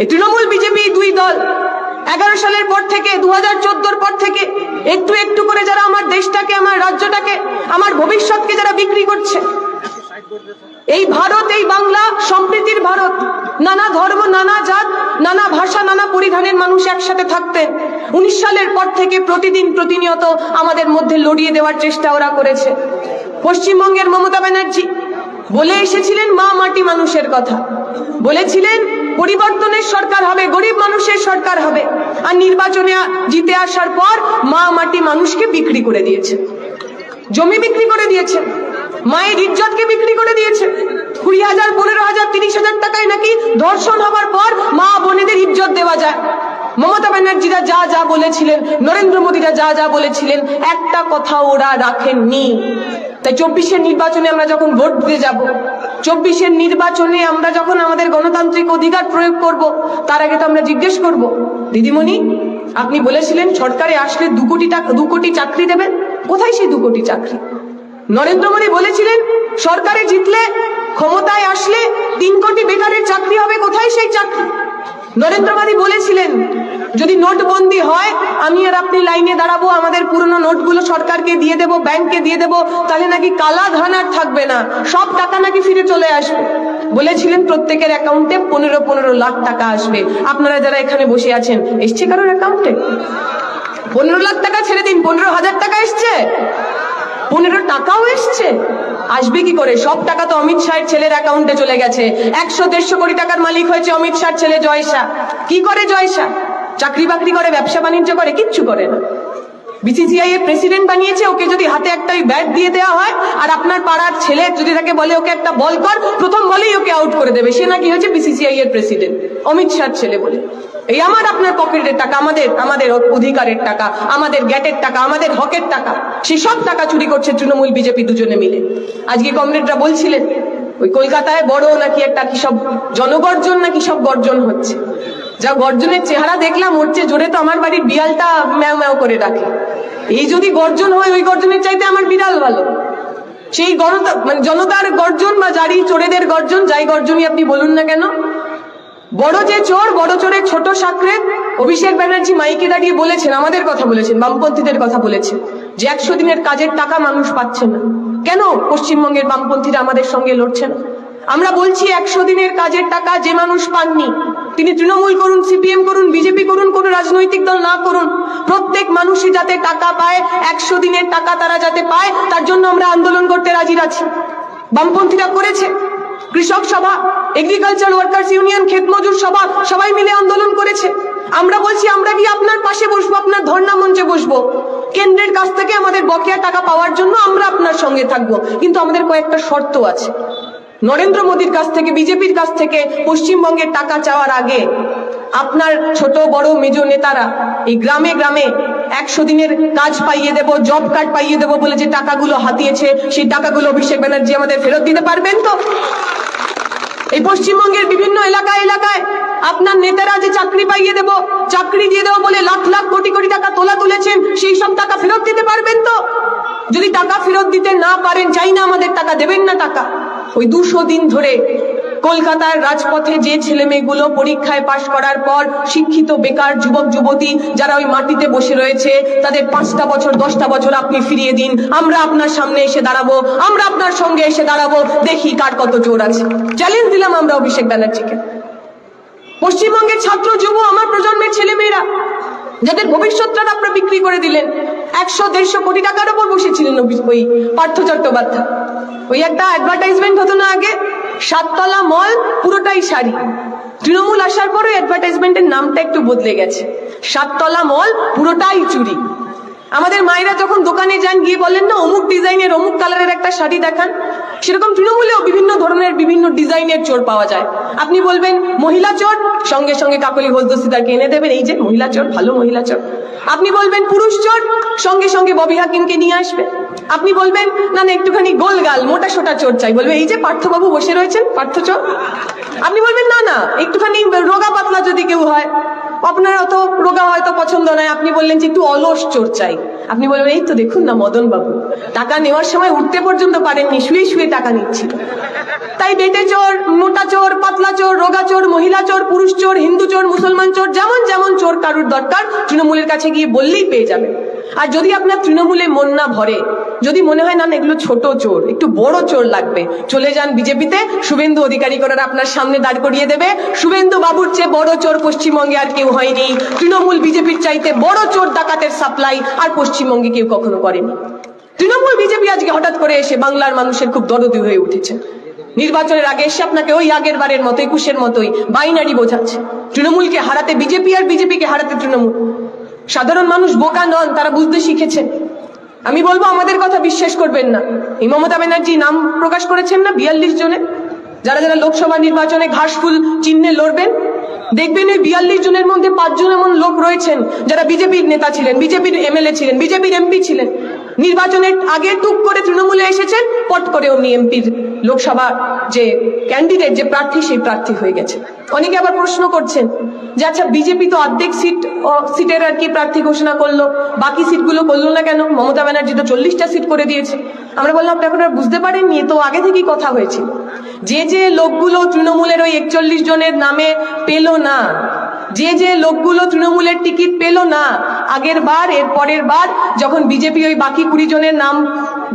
এই তৃণমূল বিজেপি দুই দল এগারো সালের পর থেকে দু হাজার পর থেকে একটু একটু করে যারা আমার দেশটাকে, আমার রাজ্যটাকে, আমার ভবিষ্যৎকে যারা বিক্রি করছে। এই ভারত, এই বাংলা সম্প্রীতির ভারত। নানা ধর্ম, নানা জাত, নানা ভাষা, নানা পরিধানের মানুষ একসাথে থাকতেন। উনিশ সালের পর থেকে প্রতিদিন প্রতিনিয়ত আমাদের মধ্যে লড়িয়ে দেওয়ার চেষ্টা ওরা করেছে। পশ্চিমবঙ্গের মমতা ব্যানার্জি বলে এসেছিলেন মা মাটি মানুষের কথা। বলেছিলেন পরিবর্তনের সরকার হবে, গরিব মানুষের সরকার হবে। আর নির্বাচনে জিতে আসার পর মা মাটি মানুষকে বিক্রি করে দিয়েছে। জমি বিক্রি করে দিয়েছে। মায়ের ইজ্জতকে বিক্রি করে দিয়েছে। কুড়ি হাজার, পনেরো হাজার, তিরিশ হাজার টাকায় নাকি ধর্ষণ হবার পর মা বোনেদের ইজ্জত দেওয়া যায়। মমতা ব্যানার্জিরা যা যা বলেছিলেন, নরেন্দ্র মোদীরা যা যা বলেছিলেন, একটা কথা ওরা রাখেননি। তাই চব্বিশের নির্বাচনে আমরা যখন ভোট দিতে যাব চব্বিশের নির্বাচনে আমরা যখন আমাদের গণতান্ত্রিক অধিকার প্রয়োগ করব, তার আগে তো আমরা জিজ্ঞেস করব, দিদিমণি, আপনি বলেছিলেন সরকারে আসলে দু কোটি টাকা, দু কোটি চাকরি দেবেন। কোথায় সেই দু কোটি চাকরি? নরেন্দ্র মোদী বলেছিলেন, সরকারে জিতলে, ক্ষমতায় আসলে তিন কোটি বেকারের চাকরি হবে, কোথায় সেই চাকরি? নরেন্দ্র মোদী বলেছিলেন যদি নোটবন্দি হয়, আমি আর আপনি লাইনে দাঁড়াবো, আমাদের পুরনো নোটগুলো সরকারকে দিয়ে দেবো, ব্যাংককে দিয়ে দেবো, তাহলে নাকি কালা ধান আর থাকবে না। সব টাকা নাকি ফিরে চলে আসবে। বলেছিলেন প্রত্যেকের অ্যাকাউন্টে পনেরো পনেরো লাখ টাকা আসবে। আপনারা যারা এখানে বসে আছেন, এসছে কারোর অ্যাকাউন্টে? পনেরো লাখ টাকা ছেড়ে দিন, পনেরো হাজার টাকা এসছে। পনেরো টাকাও এসছে। আসবে কি করে? সব টাকা তো অমিত শাহের ছেলের অ্যাকাউন্টে চলে গেছে। একশো দেড়শো কোটি টাকার মালিক হয়েছে অমিত শাহর ছেলে জয়শা। কি করে জয়শা? চাকরি বাকরি করে, ব্যবসা বাণিজ্য করে, কিচ্ছু করে না। বিসিসিআই এর প্রেসিডেন্ট বানিয়েছে, ওকে যদি হাতে একটা ব্যাট দিয়ে দেওয়া হয়, আর আপনার পাড়ার ছেলে যদি তাকে বলে ওকে একটা বল কর, প্রথম বলেই ওকে আউট করে দেবে। সে নাকি হয়েছে বিসিসিআই এর প্রেসিডেন্ট অমিত শাহর ছেলে বলে। এই আমার আপনার পকেটের টাকা, আমাদের আমাদের অধিকারের টাকা, আমাদের গ্যাটের টাকা, আমাদের হকের টাকা, সে সব টাকা চুরি করছে তৃণমূল বিজেপি দুজনে মিলে। আজকে কমরেডরা বলছিলেন, ওই কলকাতায় বড় নাকি একটা কি সব জনগর্জন নাকি সব গর্জন হচ্ছে। যা গর্জনের চেহারা দেখলাম, ওর চেয়ে জোরে তো আমার বাড়ির বিড়ালটা ম্যাও ম্যাও করে ডাকে। এই যদি গর্জন হয়, ওই গর্জনের চাইতে আমার বিড়াল ভালো। সেই গণতা মানে জনতার গর্জন বা জারি চোরেদের গর্জন, যাই গর্জনই আপনি বলুন না কেন, বড় যে চোর, বড় চোরের ছোট সাকরে অভিষেক ব্যানার্জি মাইকে দাঁড়িয়ে বলেছেন, আমাদের কথা বলেছেন, বামপন্থীদের কথা বলেছেন, যে একশো দিনের কাজের টাকা মানুষ পাচ্ছে না। কেন পশ্চিমবঙ্গের বামপন্থীরা আমাদের সঙ্গে লড়ছে না? আমরা বলছি একশো দিনের কাজের টাকা যে মানুষ পাননি, তিনি তৃণমূল করুন, সিপিএম করুন, বিজেপি করুন, কোন রাজনৈতিক দল না করুন, প্রত্যেক মানুষই যাতে টাকা পায়, একশো দিনের টাকা তারা যাতে পায়, তার জন্য আমরা আন্দোলন করতে রাজি আছি। বামপন্থীরা করেছে। কৃষক সভা এগ্রিকালচার ওয়ার্কার্স ইউনিয়ন ক্ষেত মজুর সভা, সবাই মিলে আন্দোলন করেছে। আমরা বলছি, আমরা কি আপনার পাশে বসবো, আপনার ধর্ণা মঞ্চে বসবো। কেন্দ্রের কাছ থেকে আমাদের বকেয়া টাকা পাওয়ার জন্য আমরা আপনার সঙ্গে থাকব। কিন্তু আমাদের কয়েকটা শর্ত আছে। নরেন্দ্র মোদীর কাছ থেকে, বিজেপির কাছ থেকে পশ্চিমবঙ্গের টাকা চাওয়ার আগে আপনার ছোট, বড়, মেজ নেতারা এই গ্রামে গ্রামে একশো দিনের কাজ পাইয়ে দেব জব কার্ড পাইয়ে দেব বলে যে টাকাগুলো হাতিয়েছে, সেই টাকাগুলো অভিষেক ব্যানার্জি আমাদের ফেরত দিতে পারবেন তো? এই পশ্চিমবঙ্গের বিভিন্ন এলাকায় এলাকায় আপনার নেতারা যে চাকরি পাইয়ে দেব, চাকরি দিয়ে দেবো বলে লাখ লাখ কোটি কোটি টাকা তোলা তুলেছেন, সেই সব টাকা ফেরত দিতে পারবেন তো? যদি টাকা ফেরত দিতে না পারেন, চাই না আমাদের টাকা, দেবেন না টাকা। ওই দুশো দিন ধরে কলকাতার রাজপথে যে ছেলে মেয়েগুলো পরীক্ষায় পাশ করার পর শিক্ষিত, বেকার যুবক, যুবতী যারা ওই মাটিতে বসে রয়েছে, তাদের পাঁচটা বছর, দশটা বছর আপনি ফিরিয়ে দিন। আমরা আপনার সামনে এসে দাঁড়াবো, আমরা আপনার সঙ্গে এসে দাঁড়াবো, দেখি কার কত জোর আছে। চ্যালেঞ্জ দিলাম আমরা অভিষেক ব্যানার্জিকে। পশ্চিমবঙ্গের ছাত্র, যুব, আমার প্রজন্মের ছেলেমেয়েরা, যাদের ভবিষ্যৎটা আপনারা বিক্রি করে দিলেন। একশো, দেড়শো কোটি টাকার উপর বসেছিলেন ওই- পার্থ চট্টোপাধ্যায়। ওই একটা অ্যাডভার্টাইজমেন্ট হতো না আগে, সাততলা মল পুরোটাই শাড়ি। তৃণমূল আসার পরে ওই অ্যাডভার্টাইজমেন্টের নামটা একটু বদলে গেছে। সাততলা মল পুরোটাই চুরি। আমাদের মায়েরা যখন দোকানে যান, গিয়ে বলেন, না, অমুক ডিজাইনের, অমুক কালারের একটা শাড়ি দেখান। সেরকম তৃণমূলেও বিভিন্ন ধরনের, বিভিন্ন ডিজাইনের চোর পাওয়া যায়। আপনি বলবেন, মহিলা চোর? সঙ্গে সঙ্গে কাকলি হোসদস্তিদারকে এনে দেবেন, এই যে, মহিলা চোর, ভালো মহিলা চোর। আপনি বলবেন, পুরুষ চোর? সঙ্গে সঙ্গে ববি হাকিমকে নিয়ে আসবে। আপনি বলবেন, না না, একটুখানি গোলগাল মোটা সোটা চোর চাই। বলবে, এই যে, পার্থবাবু বসে রয়েছেন, পার্থ চোর? আপনি বলবেন, না না, একটুখানি রোগা পাতলা যদি কেউ হয় আপনার অত রোগা হয়তো পছন্দ নয়। আপনি বললেন যে একটু অলস চোর চাই। আপনি বললেন এই তো দেখুন না মদন বাবু টাকা নেওয়ার সময় উঠতে পর্যন্ত পারেননি শুয়ে শুয়ে টাকা নিচ্ছিল। তাই বেটে চোর, মোটা চোর, পাতলা চোর, রোগা চোর, মহিলা চোর, পুরুষ চোর, হিন্দু চোর, মুসলমান চোর, যেমন যেমন চোর কারুর দরকার, তৃণমূলের কাছে গিয়ে বললেই পেয়ে যাবে আর যদি আপনার তৃণমূলে মন না ভরে, যদি মনে হয়, না এগুলো ছোট চোর, একটু বড় চোর লাগবে। চলে যান বিজেপিতে, শুভেন্দু অধিকারী করার আপনার সামনে দাঁড় করিয়ে দেবে। শুভেন্দু বাবুর চেয়ে বড় চোর পশ্চিমবঙ্গে আর কেউ হয়নি। তৃণমূল বিজেপির চাইতে বড় চোর ডাকাতের সাপ্লাই আর পশ্চিমবঙ্গে কেউ কখনো করেনি। তৃণমূল বিজেপি আজকে হঠাৎ করে এসে বাংলার মানুষের খুব দরদি হয়ে উঠেছে। নির্বাচনের আগে এসে আপনাকে ওই আগের বারের মতো, একুশের মতোই বাইনারি বোঝাচ্ছে। তৃণমূলকে হারাতে, বিজেপি আর বিজেপিকে হারাতে তৃণমূল। সাধারণ মানুষ বোকা নন, তারা বুঝতে শিখেছেন আমি বলব, আমাদের কথা বিশ্বাস করবেন না। এই মমতা ব্যানার্জি নাম প্রকাশ করেছেন না বিয়াল্লিশ জনে? যারা যারা লোকসভা নির্বাচনে ঘাসফুল চিহ্নে লড়বেন, দেখবেন ওই বিয়াল্লিশ জনের মধ্যে পাঁচজন এমন লোক রয়েছেন, যারা বিজেপির নেতা ছিলেন, বিজেপির এমএলএ ছিলেন, বিজেপির এমপি ছিলেন। নির্বাচনের আগে টুক করে তৃণমূলে এসেছেন, পট করে অমনি এমপির লোকসভা যে ক্যান্ডিডেট যে প্রার্থী, সেই প্রার্থী হয়ে গেছে। অনেকে আবার প্রশ্ন করছেন যে আচ্ছা বিজেপি তো অর্ধেক সিট সিটের আর কি প্রার্থী ঘোষণা করল, বাকি সিটগুলো করল না কেন? মমতা ব্যানার্জি তো চল্লিশটা সিট করে দিয়েছে। আমরা বললাম, আপনি এখন আর বুঝতে পারেননি তো আগে থেকেই কথা হয়েছিল যে যে লোকগুলো তৃণমূলের ওই একচল্লিশ জনের নামে পেল না যে যে লোকগুলো তৃণমূলের টিকিট পেল না, আগের বার, এর পরের বার, যখন বিজেপি ওই বাকি কুড়ি জনের নাম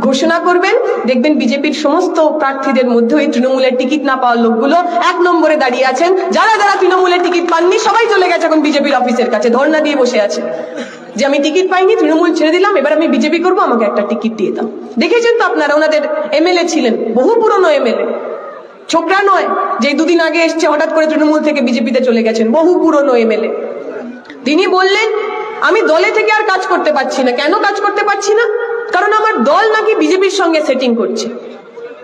ঘোষণা করবেন, দেখবেন বিজেপির সমস্ত প্রার্থীদের মধ্যে ওই তৃণমূলের টিকিট না পাওয়ার লোকগুলো এক নম্বরে দাঁড়িয়ে আছেন। যারা যারা তৃণমূলের টিকিট পাননি, সবাই চলে গেছে এখন বিজেপির অফিসের কাছে, ধর্ণা দিয়ে বসে আছে। যে আমি টিকিট পাইনি, তৃণমূল ছেড়ে দিলাম, এবার আমি বিজেপি করব, আমাকে একটা টিকিট দিয়ে দাও। দেখেছেন তো আপনারা, ওনাদের এমএলএ ছিলেন, বহু পুরনো এমএলএ। ছোকরা নয় যে দুদিন আগে এসছে হঠাৎ করে তৃণমূল থেকে বিজেপিতে চলে গেছেন বহু পুরনো এমএলএ তিনি বললেন আমি দলে থেকে আর কাজ করতে পারছি না কেন কাজ করতে পারছি না কারণ আমার দল নাকি বিজেপির সঙ্গে সেটিং করছে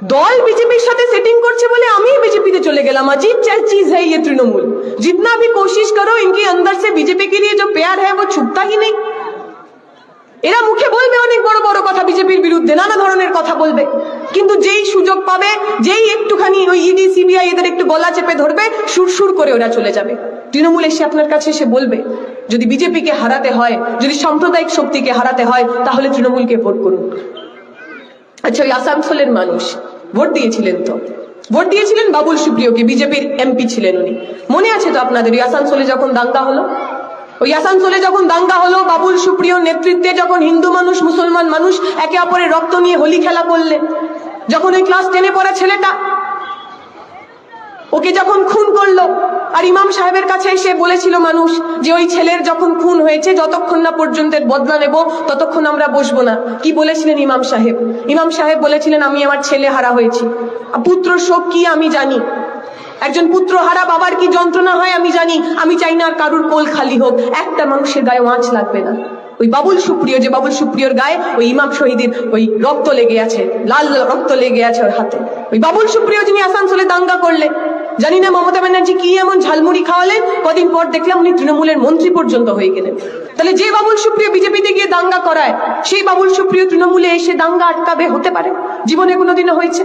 দল বিজেপির সাথে সেটিং করছে বলে আমি बीजेपी चले गया अजीब चीज है ये तृणमूल जितना भी कोशिश करो इनके अंदर से बीजेपी के लिए जो प्यार है वो छुपता ही नहीं এরা মুখে বলবে অনেক বড় বড় কথা বিজেপির বিরুদ্ধে, নানা ধরনের কথা বলবে। কিন্তু যেই সুযোগ পাবে, যেই একটুখানি ওই ইডি, সিবিআই এদের একটু গলা চেপে ধরবে, সুরসুর করে ওরা চলে যাবে। তৃণমূল এসে আপনার কাছে এসে বলবে, যদি বিজেপিকে হারাতে হয়, যদি সাম্প্রদায়িক শক্তিকে হারাতে হয়, তাহলে তৃণমূলকে ভোট করুন। আচ্ছা ওই আসানসোলের মানুষ, ভোট দিয়েছিলেন তো? ভোট দিয়েছিলেন বাবুল সুপ্রিয়কে, বিজেপির এমপি ছিলেন উনি। মনে আছে তো আপনাদের, ওই আসানসোলে যখন দাঙ্গা হলো? ওই আসানসোলে যখন দাঙ্গা হলো, বাবুল সুপ্রিয়র নেতৃত্বে যখন হিন্দু মানুষ, মুসলমান মানুষ একে অপরের রক্ত নিয়ে হোলি খেলা করলেন যখন ওই ক্লাস টেনে পড়া ছেলেটা ওকে যখন খুন করল, আর ইমাম সাহেবের কাছে এসে বলেছিল মানুষ যে ওই ছেলের যখন খুন হয়েছে, যতক্ষণ না পর্যন্ত বদলা নেব, ততক্ষণ আমরা বসবো না। কি বলেছিলেন ইমাম সাহেব? ইমাম সাহেব বলেছিলেন, আমি আমার ছেলে হারা হয়েছি। পুত্র শোক কি আমি জানি? একজন পুত্র হারা বাবার কি যন্ত্রণা হয় আমি জানি, আমি চাই না আর কারুর কোল খালি হোক, একটা মানুষের গায়ে ওয়াঁচ লাগবে না। ওই বাবুল সুপ্রিয়, যে বাবুল সুপ্রিয়র গায়ে ওই ইমাম শহীদের ওই রক্ত লেগে আছে, লাল রক্ত লেগে আছে ওর হাতে। ওই বাবুল সুপ্রিয় যিনি আসানসোলে দাঙ্গা করলেন, জানি না মমতা ব্যানার্জি কি এমন ঝালমুড়ি খাওয়ালেন, কদিন পর দেখলাম উনি তৃণমূলের মন্ত্রী পর্যন্ত হয়ে গেলেন। তাহলে যে বাবুল সুপ্রিয় বিজেপিতে গিয়ে দাঙ্গা করায়, সেই বাবুল সুপ্রিয় তৃণমূলে এসে দাঙ্গা আটকাবে হতে পারে? জীবনে কোনোদিনও হয়েছে?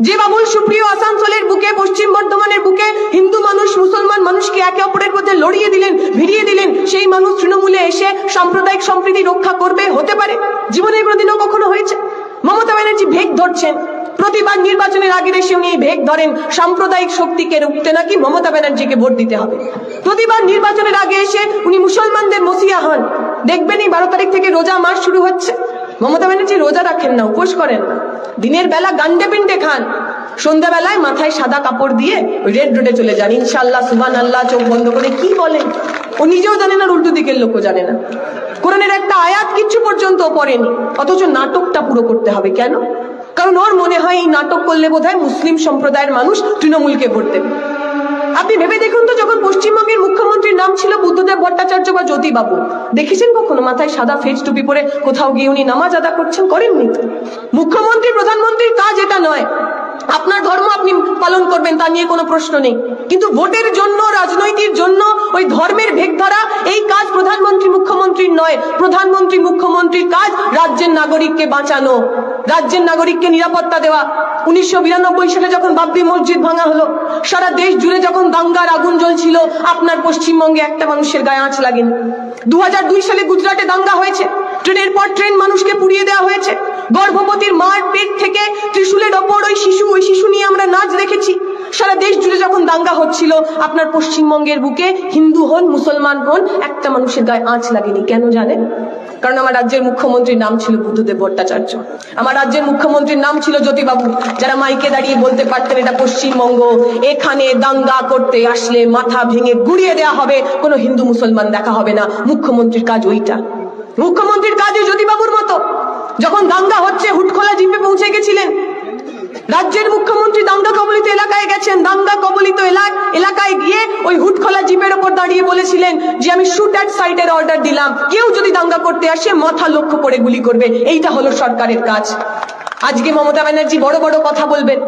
যে বাবুল সুপ্রিয় আসানসোলের বুকে, পশ্চিম বর্ধমানের বুকে হিন্দু মানুষ, মুসলমান মানুষকে একে অপরের মধ্যে লড়িয়ে দিলেন, ভিড়িয়ে দিলেন। সেই মানুষ তৃণমূলে এসে সাম্প্রদায়িক সম্প্রীতি রক্ষা করবে, হতে পারে। জীবনে কোনোদিনও কখনো হয়েছে। মমতা ব্যানার্জি ভেগ ধরছেন। প্রতিবার নির্বাচনের আগে এসে উনি ভেগ ধরেন। সাম্প্রদায়িক শক্তিকে রুখতে নাকি মমতা ব্যানার্জিকে ভোট দিতে হবে? প্রতিবার নির্বাচনের আগে এসে উনি মুসলমানদের মসিয়া হন। দেখবেন এই বারো তারিখ থেকে রোজা মাস শুরু হচ্ছে। মমতা ব্যানার্জি রোজা রাখেন না, উপোস করেন না। দিনের বেলা গান্ডে পিন্ডে খান। সন্ধ্যাবেলায় মাথায় সাদা কাপড় দিয়ে রেড রোডে চলে যান। ইনশাল্লাহ সুবান আল্লাহ চোখ বন্ধ করে কি বলেন? ও নিজেও জানে না, উল্টো দিকের লোকও জানে না। কোরআনের একটা আয়াত কিচ্ছু পর্যন্ত পড়েনি। অথচ নাটকটা পুরো করতে হবে কেন? কারণ ওর মনে হয় এই নাটক করলে বোধহয় মুসলিম সম্প্রদায়ের মানুষ তৃণমূলকে ভোট দেবে। আপনি ভেবে দেখুন তো, যখন পশ্চিমবঙ্গের মুখ্যমন্ত্রীর নাম ছিল বুদ্ধদেব ভট্টাচার্য বা জ্যোতিবাবু, দেখেছেন কখনো মাথায় সাদা ফেজ টুপি পরে কোথাও গিয়ে উনি নামাজ আদা করছেন, করেননি? মুখ্যমন্ত্রী, প্রধানমন্ত্রীর কাজ এটা নয়। আপনার ধর্ম আপনি পালন করবেন, তা নিয়ে কোনো প্রশ্ন নেই। কিন্তু ভোটের জন্য, রাজনৈতিক জন্য, ওই ধর্মের ভেগ ধরা এই কাজ প্রধানমন্ত্রী, মুখ্যমন্ত্রীর নয়। প্রধানমন্ত্রী, মুখ্যমন্ত্রীর কাজ রাজ্যের নাগরিককে বাঁচানো, রাজ্যের নাগরিককে নিরাপত্তা দেওয়া। উনিশশো বিরানব্বই সালে যখন বাবরি মসজিদ ভাঙা হলো, সারা দেশ জুড়ে যখন দাঙ্গার আগুন জ্বলছিল, আপনার পশ্চিমবঙ্গে একটা মানুষের গায়ে আঁচ লাগেনি। দু সালে গুজরাটে দাঙ্গা হয়েছে। ট্রেনের পর ট্রেন মানুষকে পুড়িয়ে দেওয়া হয়েছে। গর্ভবতীর মার পেট থেকে ত্রিশূলের ওপর ওই শিশু ওই শিশু নিয়ে আমরা নাচ দেখেছি। সারা দেশ জুড়ে যখন দাঙ্গা হচ্ছিল, আপনার পশ্চিমবঙ্গের বুকে হিন্দু হন, মুসলমান হন, একটা মানুষের গায়ে আঁচ লাগেনি। কেন জানেন? কারণ আমার রাজ্যের মুখ্যমন্ত্রীর নাম ছিল বুদ্ধদেব ভট্টাচার্য। আমার রাজ্যের মুখ্যমন্ত্রীর নাম ছিল জ্যোতিবাবু। যারা মাইকে দাঁড়িয়ে বলতে পারতেন এটা পশ্চিমবঙ্গ, এখানে দাঙ্গা করতে আসলে মাথা ভেঙে গুড়িয়ে দেওয়া হবে, কোনো হিন্দু মুসলমান দেখা হবে না। মুখ্যমন্ত্রীর কাজ ওইটা। মুখ্যমন্ত্রীর কাজ ওই জ্যোতিবাবুর মতো। যখন দাঙ্গা হচ্ছে, হুটখোলা জিপে পৌঁছে গেছিলেন। রাজ্যের মুখ্যমন্ত্রী দাঙ্গা কবলিত এলাকায় গেছেন। দাঙ্গা কবলিত এলাক- এলাকায় গিয়ে ওই হুটখোলা জিপের ওপর দাঁড়িয়ে বলেছিলেন যে, আমি শুট অ্যাট সাইটের অর্ডার দিলাম। কেউ যদি দাঙ্গা করতে আসে, মাথা লক্ষ্য করে গুলি করবে। এইটা হলো সরকারের কাজ। আজকে মমতা ব্যানার্জি বড় বড় কথা বলবেন।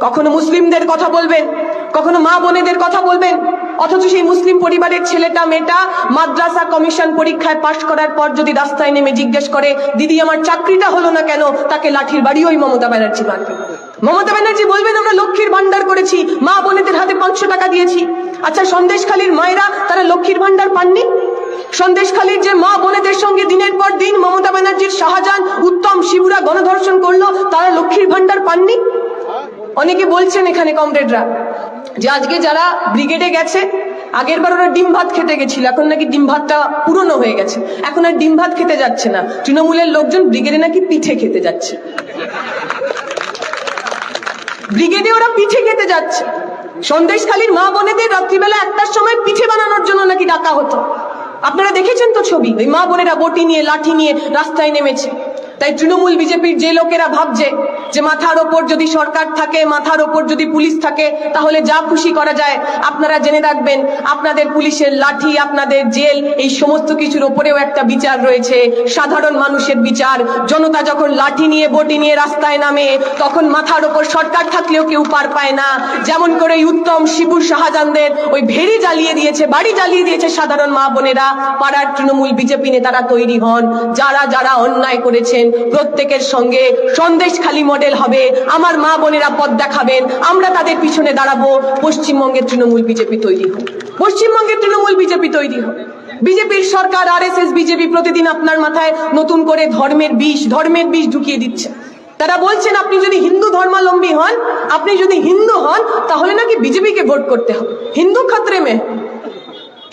কখনো মুসলিমদের কথা বলবেন, কখনো মা বোনেদের কথা বলবেন। অথচ সেই মুসলিম পরিবারের ছেলেটা, মেয়েটা মাদ্রাসা কমিশন পরীক্ষায় পাশ করার পর যদি রাস্তায় নেমে জিজ্ঞেস করে, দিদি, আমার চাকরিটা হলো না কেন? তাকে লাঠির বাড়ি ওই মমতা ব্যানার্জি মারবে। মমতা ব্যানার্জি বলবেন, আমরা লক্ষ্মীর ভান্ডার করেছি। মা বোনেদের হাতে পাঁচশো টাকা দিয়েছি। আচ্ছা সন্দেশখালীর মায়েরা তারা লক্ষ্মীর ভান্ডার পাননি? সন্দেশখালীর যে মা বোনেদের সঙ্গে দিনের পর দিন মমতা ব্যানার্জির শাহজাহান, উত্তম শিবুরা গণধর্ষণ করল, তারা লক্ষ্মীর ভান্ডার পাননি? অনেকে বলছেন এখানে কমরেডরা। যে আজকে যারা ব্রিগেডে গেছে, আগের বার ওরা ডিম ভাত খেতে গেছিল, এখন নাকি ডিম ভাতটা পুরনো হয়ে গেছে। এখন আর ডিম ভাত খেতে যাচ্ছে না। তৃণমূলের লোকজন ব্রিগেডে নাকি পিঠে খেতে যাচ্ছে। ব্রিগেডে ওরা পিঠে খেতে যাচ্ছে। সন্দেশখালীর মা বোনেদের রাত্রিবেলা একটার সময় পিঠে বানানোর জন্য নাকি ডাকা হতো। আপনারা দেখেছেন তো ছবি? ওই মা বোনেরা বটি নিয়ে, লাঠি নিয়ে রাস্তায় নেমেছে। তাই তৃণমূল বিজেপির যে লোকেরা ভাবছে যে মাথার ওপর যদি সরকার থাকে, মাথার ওপর যদি পুলিশ থাকে, তাহলে যা খুশি করা যায়। আপনারা জেনে রাখবেন, আপনাদের পুলিশের লাঠি, আপনাদের জেল, এই সমস্ত কিছুর ওপরেও একটা বিচার রয়েছে। সাধারণ মানুষের বিচার। জনতা যখন লাঠি নিয়ে, বটি নিয়ে রাস্তায় নামে, তখন মাথার ওপর সরকার থাকলেও কেউ পার পায় না। যেমন করে উত্তম শিবুর শাহজাহানদের ওই ভেরি জ্বালিয়ে দিয়েছে, বাড়ি জ্বালিয়ে দিয়েছে সাধারণ মা বোনেরা। পাড়ার তৃণমূল বিজেপি নেতারা তৈরি হন। যারা যারা অন্যায় করেছেন প্রত্যেকের সঙ্গে সন্দেশ খালি মডেল হবে। আমার মা বোনেরা পথ দেখাবেন, আমরা তাদের পিছনে দাঁড়াবো। পশ্চিমবঙ্গের তৃণমূল বিজেপি তৈরি হোক। পশ্চিমবঙ্গের তৃণমূল বিজেপি তৈরি হোক। বিজেপির সরকার আর এস বিজেপি প্রতিদিন আপনার মাথায় নতুন করে ধর্মের বিষ ধর্মের বিষ ঢুকিয়ে দিচ্ছে। তারা বলছেন, আপনি যদি হিন্দু ধর্মাবলম্বী হন, আপনি যদি হিন্দু হন, তাহলে নাকি বিজেপিকে ভোট করতে হবে? হিন্দু খতরে মে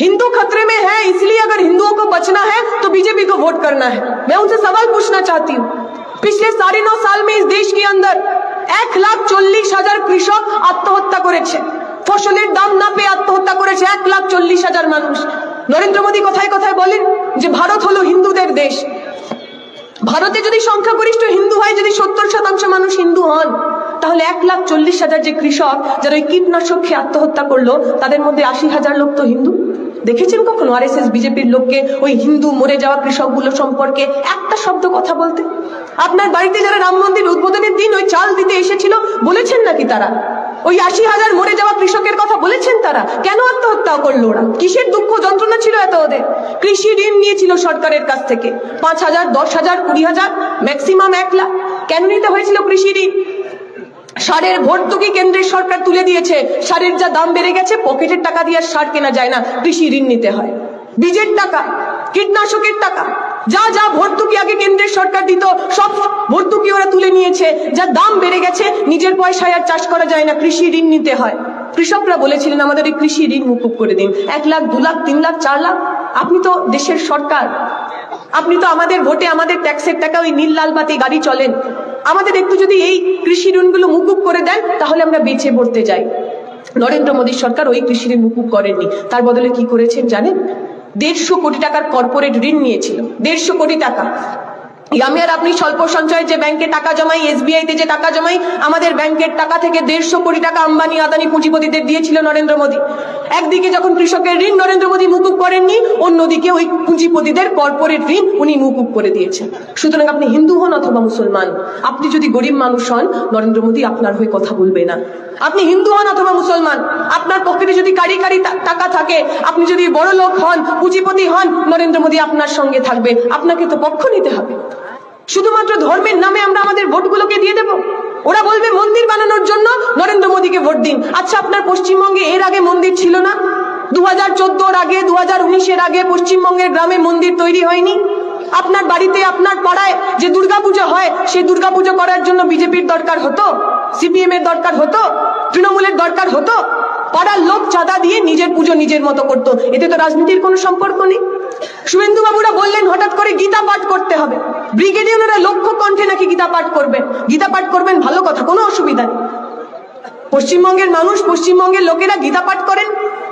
हिंदू खतरे में है इसलिए अगर हिंदुओं को बचना है तो बीजेपी को वोट करना है मैं उनसे सवाल पूछना चाहती हूँ पिछले साढ़े नौ साल में इस देश के अंदर এক লাখ চল্লিশ হাজার কৃষক আত্মহত্যা করেছে ফসলের দাম না পেয়ে আত্মহত্যা করেছে এক লাখ চল্লিশ হাজার মানুষ নরেন্দ্র মোদী কথায় কথায় বলেন যে ভারত হলো হিন্দুদের দেশ ভারতে যদি সংখ্যাগরিষ্ঠ হিন্দু হয় যদি সত্তর শতাংশ মানুষ হিন্দু হন তাহলে এক লাখ চল্লিশ হাজার যে কৃষক যারা ওই কীটনাশক খেয়ে আত্মহত্যা করলো তাদের মধ্যে আশি হাজার লোক তো হিন্দু দেখেছেন কখনো আর এস এস বিজেপির লোককে ওই হিন্দু মরে যাওয়া কৃষকগুলো সম্পর্কে একটা শব্দ কথা বলতে? আপনার বাড়িতে যারা রাম মন্দির উদ্বোধনের দিন ওই চাল দিতে এসেছিল, বলেছেন নাকি তারা? ওই আশি হাজার মরে যাওয়া কৃষকের কথা বলেছেন তারা? কেন আত্মহত্যা করল ওরা? কিসের দুঃখ যন্ত্রণা ছিল এত ওদের? কৃষি ঋণ নিয়েছিল সরকারের কাছ থেকে। পাঁচ হাজার, দশ হাজার, কুড়ি হাজার ম্যাক্সিমাম এক লাখ। কেন নিতে হয়েছিল কৃষি ঋণ? সারের ভর্তুকি কেন্দ্রের সরকার তুলে দিয়েছে। সারের যা দাম বেড়ে গেছে, পকেটের টাকা দিয়ে সার কেনা যায় না। কৃষি ঋণ নিতে হয়। বীজের টাকা, কীটনাশকের টাকা, যা যা ভর্তুকি আগে কেন্দ্রের সরকার দিত, সব ভর্তুকি ওরা তুলে নিয়েছে। যা দাম বেড়ে গেছে, নিজের পয়সায় আর চাষ করা যায় না। কৃষি ঋণ নিতে হয়। কৃষকরা বলেছিলেন, আমাদের এই কৃষি ঋণ মুকুব করে দিন। এক লাখ, দু লাখ, তিন লাখ, চার লাখ। আপনি তো দেশের সরকার। আপনি তো আমাদের ভোটে আমাদের ট্যাক্সের টাকা ওই নীল লাল বাতি গাড়ি চলেন। আমাদের একটু যদি এই কৃষি ঋণগুলো মুকুব করে দেন, তাহলে আমরা বেঁচে পড়তে যাই। নরেন্দ্র মোদী সরকার ওই কৃষি ঋণ মুকুব করেননি। তার বদলে কি করেছেন জানেন? দেড়শো কোটি টাকার কর্পোরেট ঋণ নিয়েছিল। দেড়শো কোটি টাকা। আমি আর আপনি স্বল্প সঞ্চয়ের যে ব্যাংকে টাকা জমাই এসবিআই তে যে টাকা জমাই, আমাদের ব্যাংকের টাকা থেকে দেড়শো কোটি টাকা আম্বানি, আদানি পুঁজিপতিদের দিয়েছিল নরেন্দ্র মোদী। একদিকে যখন কৃষকের ঋণ নরেন্দ্র মোদী মুকুব করেননি, অন্যদিকে ওই পুঁজিপতিদের কর্পোরেট ঋণ উনি মুকুব করে দিয়েছেন। সুতরাং আপনি হিন্দু হন অথবা মুসলমান, আপনি যদি গরিব মানুষ হন, নরেন্দ্র মোদী আপনার হয়ে কথা বলবে না। আপনি হিন্দু হন অথবা মুসলমান, আপনার পকেটে যদি কারি কারি টাকা থাকে, আপনি যদি বড় লোক হন, পুঁজিপতি হন, নরেন্দ্র মোদী আপনার সঙ্গে থাকবে, আপনাকে তো পক্ষ নিতে হবে। শুধুমাত্র ধর্মের নামে আমরা আমাদের ভোটগুলোকে দিয়ে দেব। ওরা বলবে, মন্দির বানানোর জন্য নরেন্দ্র মোদীকে ভোট দিন। আচ্ছা আপনার পশ্চিমবঙ্গে এর আগে মন্দির ছিল না? দু হাজার চোদ্দোর আগে দু হাজার উনিশের আগে পশ্চিমবঙ্গের গ্রামে মন্দির তৈরি হয়নি? আপনার বাড়িতে, আপনার পাড়ায় যে দুর্গাপুজো হয়, সেই দুর্গাপুজো করার জন্য বিজেপির দরকার হতো? সিপিএম এর দরকার হতো? তৃণমূলের দরকার হতো? পাড়ার লোক চাঁদা দিয়ে নিজের পুজো নিজের মতো করতো। এতে তো রাজনীতির কোনো সম্পর্ক নেই। শুভেন্দু বাবুরা বললেন, হঠাৎ করে গীতা পাঠ করতে হবে। ব্রিগেডিয়াররা লক্ষ্য কণ্ঠে নাকি গীতা পাঠ করবেন। গীতা পাঠ করবেন, ভালো কথা, কোনো অসুবিধা নেই। পশ্চিমবঙ্গের মানুষ, পশ্চিমবঙ্গের লোকেরা গীতা পাঠ করেন।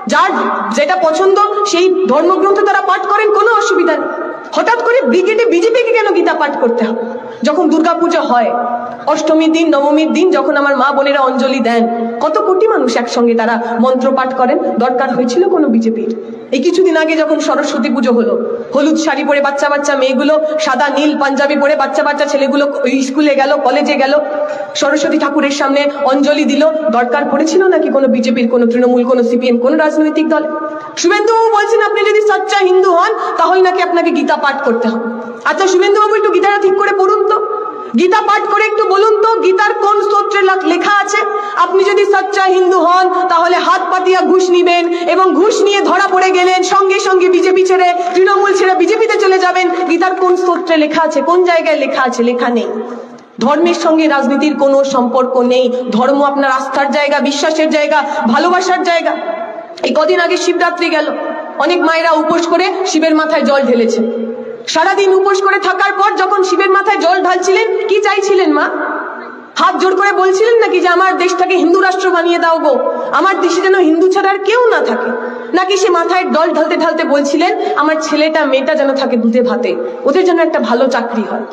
যার যেটা পছন্দ, সেই ধর্মগ্রন্থ তারা পাঠ করেন, কোনো অসুবিধা নেই। হঠাৎ করে ব্রিগেডে বিজেপিকে কেন গীতা পাঠ করতে হবে? যখন দুর্গাপূজা হয়, অষ্টমীর দিন, নবমীর দিন, যখন আমার মা বোনেরা অঞ্জলি দেন, কত কোটি মানুষ একসঙ্গে তারা মন্ত্র পাঠ করেন। দরকার হয়েছিল কোনো বিজেপির। এই কিছুদিন আগে যখন সরস্বতী পুজো হলো, হলুদ শাড়ি পরে বাচ্চা বাচ্চা মেয়েগুলো, সাদা নীল পাঞ্জাবি পরে বাচ্চা বাচ্চা ছেলেগুলো স্কুলে গেল, কলেজে গেল, সরস্বতী ঠাকুরের সামনে অঞ্জলি দিল। দরকার পড়েছিল নাকি কোনো বিজেপির, কোনো তৃণমূল, কোনো সিপিএম, কোনো রাজনৈতিক দল? শুভেন্দু বাবু বলছেন, আপনি যদি সচ্চা হিন্দু হন, তাহলে নাকি আপনাকে গীতা পাঠ করতে হবে। আচ্ছা শুভেন্দু বাবু একটু গীতাটা ঠিক করে পড়ুন তো। গীতা পাঠ করে একটু বলুন তো, গীতার কোন স্তোত্রে লেখা আছে? আপনি যদি সচ্চা হিন্দু হন, তাহলে হাত পাতিয়া ঘুষ নিবেন এবং ঘুষ নিয়ে ধরা পড়ে গেলেন, সঙ্গে সঙ্গে বিজেপি ছেড়ে, তৃণমূল ছেড়ে বিজেপিতে চলে যাবেন। গীতার কোন স্তোত্রে লেখা আছে? কোন জায়গায় লেখা আছে? লেখা নেই। ধর্মের সঙ্গে রাজনীতির কোনো সম্পর্ক নেই। ধর্ম আপনার আস্থার জায়গা, বিশ্বাসের জায়গা, ভালোবাসার জায়গা। এই কদিন আগে শিবরাত্রি গেল। অনেক মায়েরা উপোস করে শিবের মাথায় জল ঢেলেছে। সারাদিন উপোস করে থাকার পর যখন শিবের মাথায় জল ঢালছিলেন, কি চাইছিলেন মা? হাত জোর করে বলছিলেন নাকি যে আমার দেশটাকে হিন্দু রাষ্ট্র বানিয়ে দাও গো? আমার দেশে যেন হিন্দু ছাড়া কেউ না থাকে। নাকি সে মাথায় ডল ঢালতে ঢালতে বলছিলেন, আমার ছেলেটা, মেয়েটা যেন থাকে দুধে ভাতে, ওদের জন্য একটা ভালো চাকরি হয়।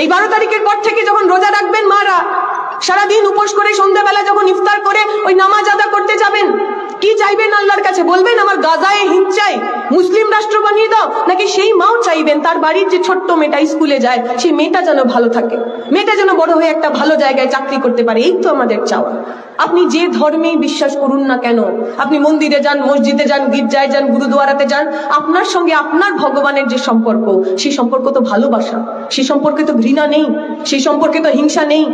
এই বারো তারিখের পর থেকে যখন রোজা রাখবেন মারা, সারাদিন উপোস করে সন্ধ্যাবেলা যখন ইফতার করে ওই নামাজ আদা করতে যাবেন, কি চাইবেন আল্লাহর কাছে? বলবেন, আমার গাজায় হিট চাই, মুসলিম রাষ্ট্র বানিয়ে দাও। নাকি সেই মাও চাইবেন তার বাড়ির যে ছোট্ট মেয়েটা স্কুলে যায়, সেই মেয়েটা যেন ভালো থাকে। মেয়েটা যেন বড় হয়ে একটা ভালো জায়গায় চাকরি করতে পারে, এই তো আমাদের চাওয়া। আপনি যে ধর্মেই বিশ্বাস করুন না কেন, আপনি মন্দিরে যান, মসজিদে যান, গির্জায় যান, গুরুদুয়ারাতে যান, আপনার সঙ্গে আপনার ভগবানের যে সম্পর্ক, সেই সম্পর্ক তো ভালোবাসা। সেই সম্পর্কে তো ঘৃণা নেই, সেই সম্পর্কে তো হিংসা নেই।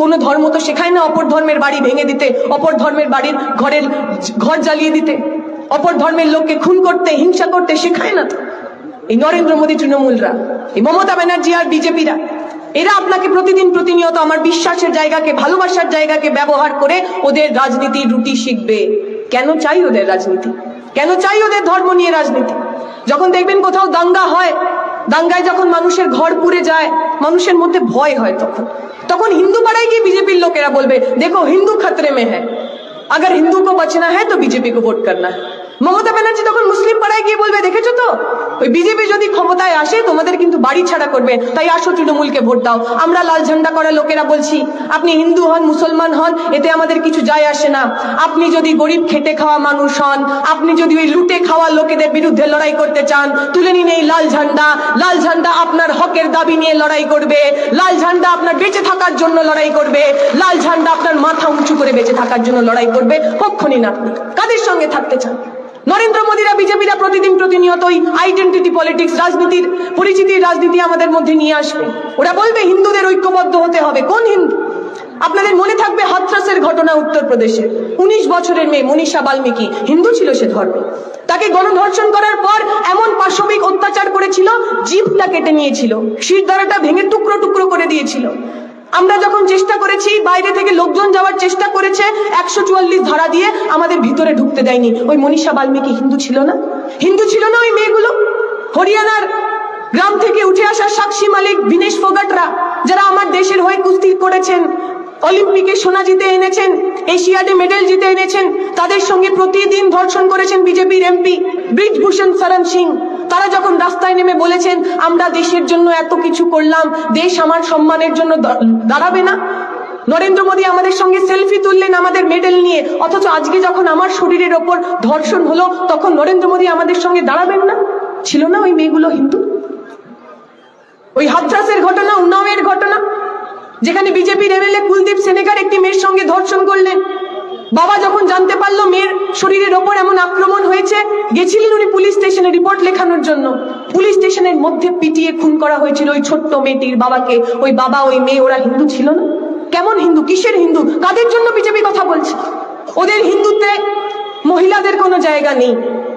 কোন ধর্ম তো শেখায় না অপর ধর্মের বাড়ি ভেঙে দিতে, অপর ধর্মের বাড়ির ঘরের ঘর জ্বালিয়ে দিতে। অপর ধর্মের লোককে খুন করতে হিংসা করতে শেখায় না তো এই নরেন্দ্র মোদী তৃণমূলরা এই মমতা ব্যানার্জি আর বিজেপিরা এরা আপনাকে প্রতিদিন প্রতিনিয়ত আমার বিশ্বাসের জায়গাকে ভালোবাসার জায়গাকে ব্যবহার করে ওদের রাজনীতির রুটি শিখবে কেন চাই ওদের রাজনীতি কেন চাই ওদের ধর্ম নিয়ে রাজনীতি যখন দেখবেন কোথাও দাঙ্গা হয় দাঙ্গায় যখন মানুষের ঘর পুড়ে যায় মানুষের মধ্যে ভয় হয় তখন তখন হিন্দু পাড়ায় গিয়ে বিজেপির লোকেরা বলবে দেখো হিন্দু খতরে মে হ্যাঁ अगर हिंदू को बचना है तो बीजेपी को वोट करना है মমতা ব্যানার্জি তখন মুসলিম পাড়ায় গিয়ে বলবে, দেখেছ তো? ওই বিজেপি যদি ক্ষমতায় আসে, তোমাদের কিন্তু বাড়ি ছাড়া করবে। তাই আসো তৃণমূলকে ভোট দাও। আমরা লাল ঝান্ডা করা লোকেরা বলছি, আপনি হিন্দু হন, মুসলমান হন, এতে আমাদের কিছু যায় আসে না। আপনি যদি গরিব খেটে খাওয়া মানুষ হন, আপনি যদি ওই লুটে খাওয়া লোকেদের বিরুদ্ধে লড়াই করতে চান, তুলে নিন এই লাল ঝান্ডা। লাল ঝান্ডা আপনার হকের দাবি নিয়ে লড়াই করবে। লাল ঝান্ডা আপনার বেঁচে থাকার জন্য লড়াই করবে। লাল ঝান্ডা আপনার মাথা উঁচু করে বেঁচে থাকার জন্য লড়াই করবে। পক্ষ নিন আপনি কাদের সঙ্গে থাকতে চান? নরেন্দ্র মোদীরা, বিজেপিরা প্রতিদিন প্রতিনিয়ত ওই আইডেন্টিটি পলিটিক্স রাজনীতির পরিচিতির রাজনীতি আমাদের মধ্যে নিয়ে আসবে। ওরা বলবে হিন্দুদের ঐক্যবদ্ধ হতে হবে। কোন হিন্দু? আপনাদের মনে থাকবে হাতরাসের ঘটনা উত্তরপ্রদেশে। উনিশ বছরের মেয়ে মনীষা বাল্মীকি হিন্দু ছিল সে ধর্ম। তাকে গণধর্ষণ করার পর এমন পাশবিক অত্যাচার করেছিল জিভটা কেটে নিয়েছিল। শিরদাঁড়াটা ভেঙে টুকরো টুকরো করে দিয়েছিল। আমরা যখন চেষ্টা করেছি, বাইরে থেকে লোকজন যাওয়ার চেষ্টা করেছে, একশো চুয়াল্লিশ ধারা দিয়ে আমাদের ভিতরে ঢুকতে দেয়নি। ওই মনীষা বাল্মীকি হিন্দু ছিল না? হিন্দু ছিল না ওই মেয়েগুলো? হরিয়ানার গ্রাম থেকে উঠে আসা সাক্ষী মালিক বিনেশ ফোগাটরা, যারা আমার দেশের হয়ে কুস্তি করেছেন, অলিম্পিকে সোনা জিতে এনেছেন, এশিয়াডে মেডেল জিতে এনেছেন, তাদের সঙ্গে প্রতিদিন ধর্ষণ করেছেন বিজেপির এমপি ব্রিজভূষণ শরণ সিং। তারা যখন রাস্তায় নেমে বলেছেন, আমরা দেশের জন্য এত কিছু করলাম, দেশ আমার সম্মানের জন্য দাঁড়াবে না? নরেন্দ্র মোদী আমাদের সঙ্গে সেলফি তুললেন আমাদের মেডেল নিয়ে, অথচ আজকে যখন আমার শরীরের ওপর ধর্ষণ হলো, তখন নরেন্দ্র মোদী আমাদের সঙ্গে দাঁড়াবেন না? ছিল না ওই মেয়েগুলো হিন্দু? ওই হাতরাসের ঘটনা উন্নাওয়ের ঘটনা, যেখানে বিজেপির এমএলএ কুলদীপ সেনেকার একটি মেয়ের সঙ্গে ধর্ষণ করলেন। বাবা যখন জানতে পারল মেয়ের শরীরের ওপর এমন আক্রমণ হয়েছে, গেছিলেন উনি পুলিশ স্টেশনে রিপোর্ট লেখানোর জন্য। পুলিশ স্টেশনের মধ্যে পিটিয়ে খুন করা হয়েছিল ওই ছোট্ট মেয়েটির বাবাকে। ওই বাবা, ওই মেয়ে, ওরা হিন্দু ছিল না? কেমন হিন্দু? কিসের হিন্দু? কাদের জন্য বিজেপি কথা বলছে? ওদের হিন্দুত্বে মহিলাদের কোনো জায়গা নেই।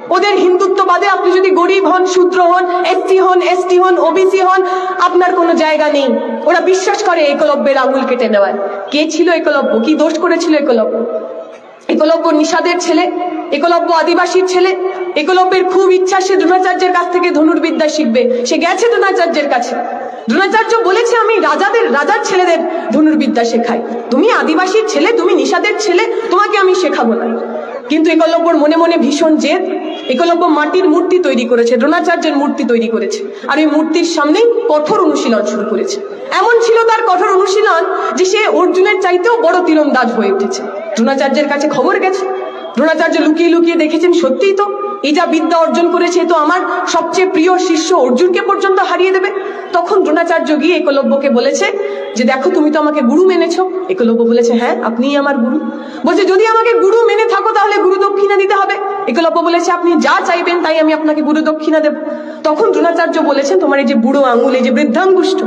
ওদের হিন্দুত্ববাদে আপনি যদি গরিব হন, শূদ্র হন এসটি হন এসটি হন, ওবিসি হন, আপনার কোনো জায়গা নেই। ওরা বিশ্বাস করে একলব্যের আঙুল কেটে নেওয়ার। কে ছিল একলব্য? কি দোষ করেছিল একলব্য? একলব্য নিষাদের ছেলে, একলব্য আদিবাসীর ছেলে, একলব্যের খুব ইচ্ছা সে দ্রোণাচার্যের কাছ থেকে ধনুর্বিদ্যা শিখবে। সে গেছে দ্রোণাচার্যের কাছে। দ্রোণাচার্য বলেছে, আমি রাজাদের, রাজার ছেলেদের ধনুর্বিদ্যা শেখাই। তুমি আদিবাসীর ছেলে, তুমি নিষাদের ছেলে, তোমাকে আমি শেখাবো না। কিন্তু একলব্যর মনে মনে ভীষণ জেদ। একলব্য মাটির মূর্তি তৈরি করেছে, দ্রোণাচার্যের মূর্তি তৈরি করেছে, আর ওই মূর্তির সামনেই কঠোর অনুশীলন শুরু করেছে। এমন ছিল তার কঠোর অনুশীলন যে সে অর্জুনের চাইতেও বড় তীরন্দাজ হয়ে উঠেছে। দ্রোণাচার্যের কাছে খবর গেছে। দ্রোণাচার্য লুকিয়ে লুকিয়ে দেখেছেন, সত্যিই তো। এই যা বিদ্যা অর্জন করেছে তো আমার সবচেয়ে প্রিয় শিষ্য অর্জুনকে পর্যন্ত হারিয়ে দেবে। তখন দ্রোণাচার্য গিয়ে একলব্যকে বলেছে যে দেখো, তুমি তো আমাকে গুরু মেনেছো। একলব্য বলেছে হ্যাঁ আপনিই আমার গুরু। বলছে, যদি আমাকে গুরু মেনে থাকো, তাহলে গুরু দক্ষিণা দিতে হবে। একলব্য বলেছে, আপনি যা চাইবেন, তাই আমি আপনাকে গুরু দক্ষিণা দেব। তখন দ্রোণাচার্য বলেছেন তোমার এই যে বুড়ো আঙুল, এই যে বৃদ্ধাঙ্গুষ্ঠ,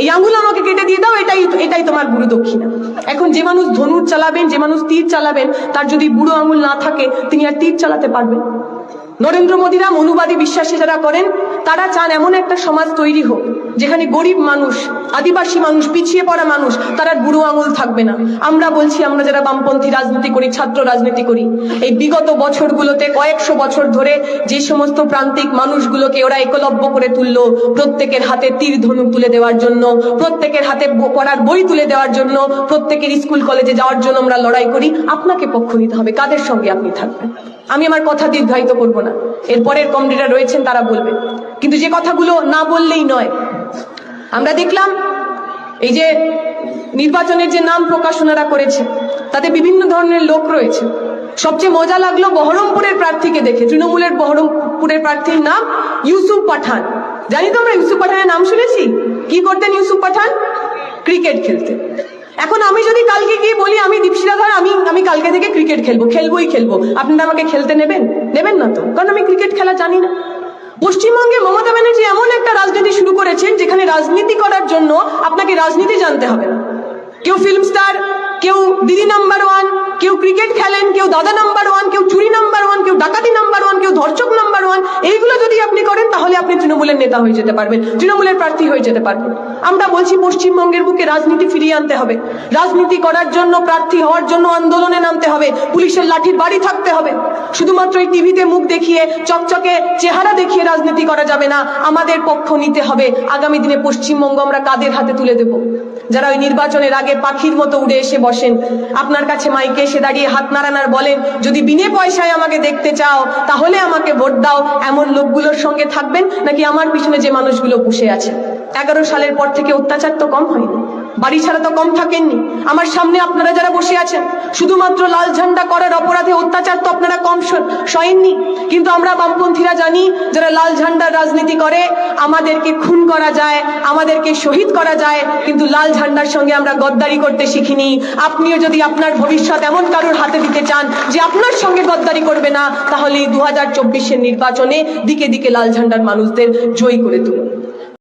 এই আঙুল আমাকে কেটে দিয়ে দাও, এটাই এটাই তোমার গুরু দক্ষিণা। এখন যে মানুষ ধনুর চালাবেন, যে মানুষ তীর চালাবেন, তার যদি বুড়ো আঙুল না থাকে, তিনি আর তীর চালাতে পারবেন। নরেন্দ্র মোদীরা মনুবাদী বিশ্বাসী যারা করেন, তারা চান এমন একটা সমাজ তৈরি হোক, যেখানে গরিব মানুষ, আদিবাসী মানুষ, পিছিয়ে পড়া মানুষ তারা বুড়ো আঙুল থাকবে না। আমরা বলছি, আমরা যারা বামপন্থী রাজনীতি করি, ছাত্র রাজনীতি করি, এই বিগত বছরগুলোতে কয়েকশো বছর ধরে যে সমস্ত প্রান্তিক মানুষগুলোকে ওরা একলব্য করে তুলল, প্রত্যেকের হাতে তীর ধনুক তুলে দেওয়ার জন্য, প্রত্যেকের হাতে পড়ার বই তুলে দেওয়ার জন্য, প্রত্যেকের স্কুল কলেজে যাওয়ার জন্য আমরা লড়াই করি। আপনাকে পক্ষ নিতে হবে, কাদের সঙ্গে আপনি থাকবেন? আমি আমার কথা দীর্ঘায়িত করব না। এরপরের কমরেডরা রয়েছেন, তারা বলবে। কিন্তু যে কথাগুলো না বললেই নয়। আমরা দেখলাম, এই যে নির্বাচনের যে নাম প্রকাশনারা করেছে তাতে বিভিন্ন ধরনের লোক রয়েছে। সবচেয়ে মজা লাগল বহরমপুরের প্রার্থীকে দেখে। তৃণমূলের বহরমপুরের প্রার্থীর নাম ইউসুফ পাঠান। জানি তো আমরা ইউসুফ পাঠানের নাম শুনেছি? কি করতেন ইউসুফ পাঠান? ক্রিকেট খেলতে এখন আমি যদি কালকে গিয়ে বলি, আমি দীপশিলা ধর, আমি আমি কালকে থেকে ক্রিকেট খেলব, খেলবোই খেলব। আপনারা আমাকে খেলতে নেবেন? নেবেন না তো, কারণ আমি ক্রিকেট খেলা জানি না। পশ্চিমবঙ্গে মমতা ব্যানার্জি এমন একটা রাজনীতি শুরু করেছেন, যেখানে রাজনীতি করার জন্য আপনাকে রাজনীতি জানতে হবে। না কেউ ফিল্ম স্টার কেউ দিদি নাম্বার ওয়ান কেউ ক্রিকেট খেলেন, কেউ দাদা নাম্বার ওয়ান কেউ চুরি নাম্বার ওয়ান কেউ ডাকাতি নাম্বার ওয়ান কেউ ধর্ষক নাম্বার ওয়ান এইগুলো যদি আপনি করেন, তাহলে আপনি তৃণমূলের নেতা হয়ে যেতে পারবেন, তৃণমূলের প্রার্থী হয়ে যেতে পারবেন। আমরা বলছি পশ্চিমবঙ্গের বুকে রাজনীতি ফিরিয়ে আনতে হবে। রাজনীতি করার জন্য প্রার্থী হওয়ার জন্য আন্দোলনে নামতে হবে, পুলিশের লাঠির বাড়ি থাকতে হবে। শুধুমাত্র এই টিভিতে মুখ দেখিয়ে, চকচকে চেহারা দেখিয়ে রাজনীতি করা যাবে না, আমাদের পক্ষ নিতে হবে। আগামী দিনে পশ্চিমবঙ্গ আমরা কাদের হাতে তুলে দেব? যারা ওই নির্বাচনের আগে পাখির মতো উড়ে এসে বসেন, আপনার কাছে মাইকে এসে দাঁড়িয়ে হাত নাড়ানার বলেন, যদি বিনে পয়সায় আমাকে দেখতে চাও, তাহলে আমাকে ভোট দাও। এমন লোকগুলোর সঙ্গে থাকবেন নাকি আমার পিছনে যে মানুষগুলো বসে আছে? এগারো সালের পর থেকে অত্যাচার তো কম হয়নি। বাড়ি ছাড়া তো কম থাকেননি। আমার সামনে আপনারা যারা বসে আছেন শুধুমাত্র লাল ঝান্ডা করার অপরাধে অত্যাচার তো আপনারা কম স- সহেননি কিন্তু আমরা বামপন্থীরা জানি, যারা লাল ঝান্ডার রাজনীতি করে, আমাদেরকে খুন করা যায়, আমাদেরকে শহীদ করা যায়, কিন্তু লাল ঝান্ডার সঙ্গে আমরা গদ্দারি করতে শিখিনি। আপনিও যদি আপনার ভবিষ্যৎ এমন কারোর হাতে দিতে চান যে আপনার সঙ্গে গদ্দারি করবে না, তাহলে দু হাজার চব্বিশের নির্বাচনে দিকে দিকে লাল ঝান্ডার মানুষদের জয়ী করে তুলুন।